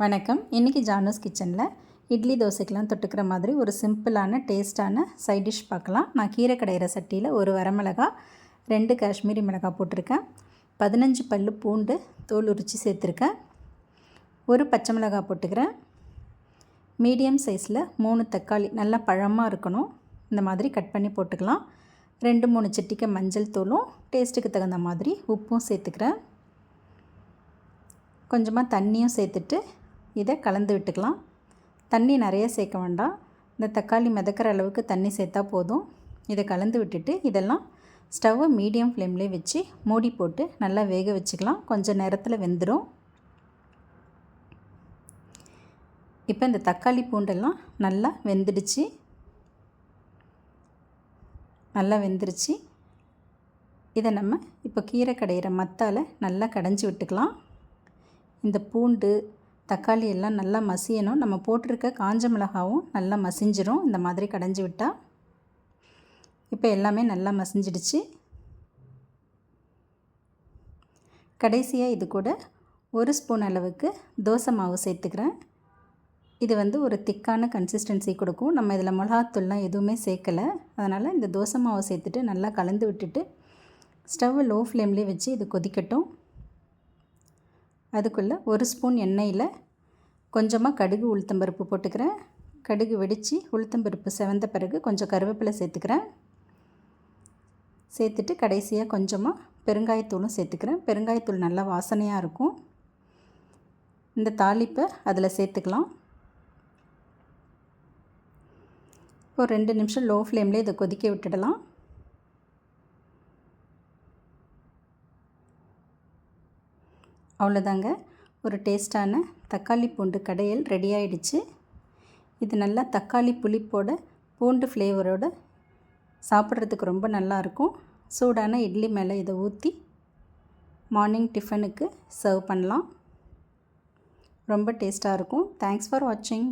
வணக்கம். இன்றைக்கி ஜானூஸ் கிச்சனில் இட்லி தோசைக்கெலாம் தொட்டுக்கிற மாதிரி ஒரு சிம்பிளான டேஸ்ட்டான சைட் டிஷ் பார்க்கலாம். நான் கீரை கடையிற சட்டியில் ஒரு வரமிளகா ரெண்டு காஷ்மீரி மிளகாய் போட்டிருக்கேன். பதினஞ்சு பல் பூண்டு தோல் உரித்து சேர்த்துருக்கேன். ஒரு பச்சை மிளகாய் போட்டுக்கிறேன். மீடியம் சைஸில் மூணு தக்காளி நல்லா பழமாக இருக்கணும். இந்த மாதிரி கட் பண்ணி போட்டுக்கலாம். ரெண்டு மூணு சிட்டிக்கை மஞ்சள் தூளும் டேஸ்ட்டுக்கு தகுந்த மாதிரி உப்பும் சேர்த்துக்கிறேன். கொஞ்சமாக தண்ணியும் சேர்த்துட்டு இதை கலந்து விட்டுக்கலாம். தண்ணி நிறைய சேர்க்க வேண்டாம். இந்த தக்காளி மிதக்கிற அளவுக்கு தண்ணி சேர்த்தா போதும். இதை கலந்து விட்டுட்டு இதெல்லாம் ஸ்டவ்வை மீடியம் ஃப்ளேம்லேயே வச்சு மூடி போட்டு நல்லா வேக வச்சுக்கலாம். கொஞ்சம் நேரத்தில் வெந்துடும் இப்போ இந்த தக்காளி பூண்டெல்லாம் நல்லா வெந்துடுச்சு. நல்லா வெந்துருச்சு. இதை நம்ம இப்போ கீரை கடையிற மத்தால் நல்லா கடைஞ்சி விட்டுக்கலாம். இந்த பூண்டு தக்காளி எல்லாம் நல்லா மசியணும். நம்ம போட்டிருக்க காஞ்ச மிளகாவும் நல்லா மசிஞ்சிரும். இந்த மாதிரி கடைஞ்சி விட்டால் இப்போ எல்லாமே நல்லா மசிஞ்சிடுச்சு. கடைசியாக இது கூட ஒரு ஸ்பூன் அளவுக்கு தோசை மாவு சேர்த்துக்கிறேன். இது வந்து ஒரு திக்கான கன்சிஸ்டன்சி கொடுக்கும். நம்ம இதில் மிளகாத்தூள்லாம் எதுவுமே சேர்க்கலை. அதனால் இந்த தோசை மாவை சேர்த்துட்டு நல்லா கலந்து விட்டுட்டு ஸ்டவ் லோ ஃப்ளேம்லேயே வச்சு இது கொதிக்கட்டும். அதுக்குள்ளே ஒரு ஸ்பூன் எண்ணெயில் கொஞ்சமாக கடுகு உளுத்தம்பருப்பு போட்டுக்கிறேன். கடுகு வெடித்து உளுத்தம்பருப்பு செவந்த பிறகு கொஞ்சம் கருவேப்பிலை சேர்த்துக்கிறேன். சேர்த்துட்டு கடைசியாக கொஞ்சமாக பெருங்காயத்தூளும் சேர்த்துக்கிறேன். பெருங்காயத்தூள் நல்லா வாசனையாக இருக்கும். இந்த தாளிப்பை அதில் சேர்த்துக்கலாம். ஒரு ரெண்டு நிமிஷம் லோ ஃப்ளேம்லேயே இதை கொதிக்க விட்டுடலாம். அவ்வளோதாங்க. ஒரு டேஸ்ட்டான தக்காளி பூண்டு கடையல் ரெடி ஆகிடுச்சு இது நல்லா தக்காளி புளிப்போட பூண்டு ஃப்ளேவரோடு சாப்பிட்றதுக்கு ரொம்ப நல்லாயிருக்கும். சூடான இட்லி மேலே இதை ஊற்றி மார்னிங் டிஃபனுக்கு சர்வ் பண்ணலாம். ரொம்ப டேஸ்ட்டாக இருக்கும். தேங்க்ஸ் ஃபார் வாட்சிங்